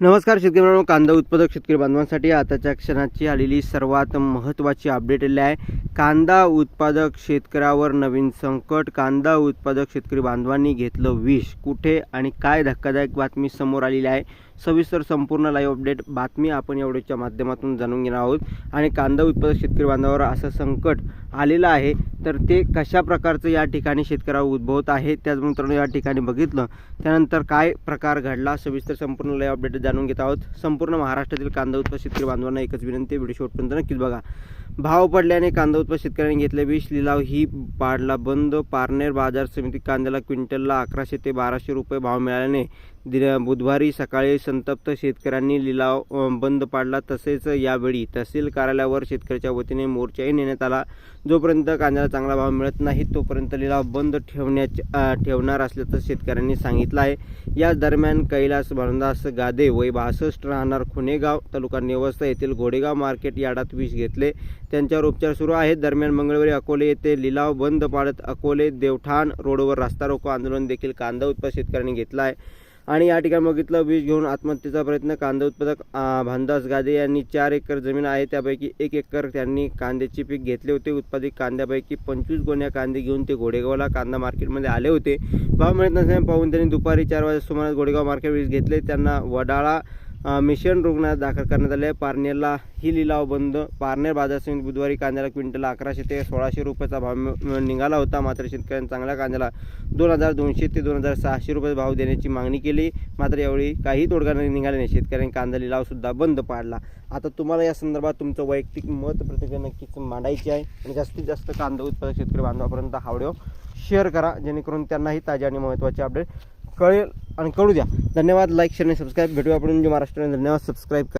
नमस्कार शेतकरी मित्रांनो कांदा उत्पादक शेतकरी बांधवांसाठी आताच्या क्षणाची आलेली सर्वात महत्त्वाची अपडेट आलेली आहे. कांदा उत्पादक शेतकऱ्यावर नवीन संकट कांदा उत्पादक शेतकरी बांधवांनी घेतलं विष. कुठे आणि काय धक्कादायक बातमी समोर आलेली आहे? सविस्तर संपूर्ण लाईव्ह अपडेट बातमी आपण एवढ्याच्या माध्यमातून जाणून घेणार आहोत. आणि कांदा उत्पादक शेतकरी बांधवावर असं संकट आलेलं आहे तर ते कशा प्रकारचं या ठिकाणी शेतकऱ्यावर उद्भवत आहे त्याच मित्रांनो या ठिकाणी बघितलं. त्यानंतर काय प्रकार घडला सविस्तर संपूर्ण लाईव्ह अपडेट जाणून घेत आहोत. संपूर्ण महाराष्ट्रातील कांदा उत्पादक शेतकरी बांधवांना एकच विनंती व्हिडिओ शेवटपर्यंत नक्कीच बघा. भाव पडल्याने कांदा उत्पादक शेतकऱ्यांनी घेतले. विष लिलाव ही पाडला बंद पारनेर बाजार समिती कांद्याला क्विंटलला अकराशे ते बाराशे रुपये भाव मिळाल्याने दि बुधवारी सकाळी संतप्त शेतकऱ्यांनी लिलाव बंद पाडला. तसेच यावेळी तहसील कार्यालयावर शेतकऱ्याच्या वतीने मोर्चाही नेण्यात आला. जोपर्यंत कांद्याला चांगला भाव मिळत नाही तोपर्यंत लिलाव बंद ठेवण्याच्या ठेवणार असल्याचं शेतकऱ्यांनी सांगितलं आहे. या दरम्यान कैलास भरंदास गादे वय बासष्ट राहणार खुनेगाव तालुका नेवस्ता येथील घोडेगाव मार्केट यार्डात विष घेतले. त्यांच्यावर उपचार सुरू आहेत. दरम्यान मंगळवारी अकोले येथे लिलाव बंद पाडत अकोले देवठाण रोडवर रास्ता रोको आंदोलन देखील कांदा उत्पादक शेतकऱ्यांनी घेतला आहे आणि या ठिकाणी बघितलं वीज घेऊन आत्महत्येचा प्रयत्न कांदा उत्पादक भानदास गादे यांनी चार एकर जमीन आहे. त्यापैकी एक एकर त्यांनी कांद्याचे पीक घेतले होते. उत्पादित कांद्यापैकी पंचवीस गोण्या कांदे घेऊन ते घोडेगावला कांदा मार्केटमध्ये आले होते. भाव मिळत नसल्याने पाहून त्यांनी दुपारी चार वाजता सुमारास घोडेगाव मार्केट वीज घेतले. त्यांना वडाळा मिशन रुग्णालयात दाखल करण्यात आले. पारनेरला ही लिलाव बंद. पारनेर बाजार समिती बुधवारी कांद्याला क्विंटल अकराशे ते सोळाशे रुपयाचा भाव निघाला होता. मात्र शेतकऱ्यांनी चांगल्या कांद्याला दोन हजार दोनशे ते दोन हजार सहाशे रुपये भाव देण्याची मागणी केली. मात्र यावेळी काही तोडगा नाही. शेतकऱ्यांनी कांदा लिलावसुद्धा बंद पाडला. आता तुम्हाला या संदर्भात तुमचं वैयक्तिक मत प्रतिक्रिया नक्कीच मांडायची आहे. आणि जास्तीत जास्त कांदा उत्पादक शेतकरी बांधवापर्यंत हा व्हिडिओ शेअर करा. जेणेकरून त्यांनाही ताजे आणि महत्त्वाचे अपडेट कळेल आणि कळू द्या. धन्यवाद लाईक शेअर आणि सबस्क्राईब भेटूया आपण म्हणजे महाराष्ट्राने धन्यवाद सबस्क्राईब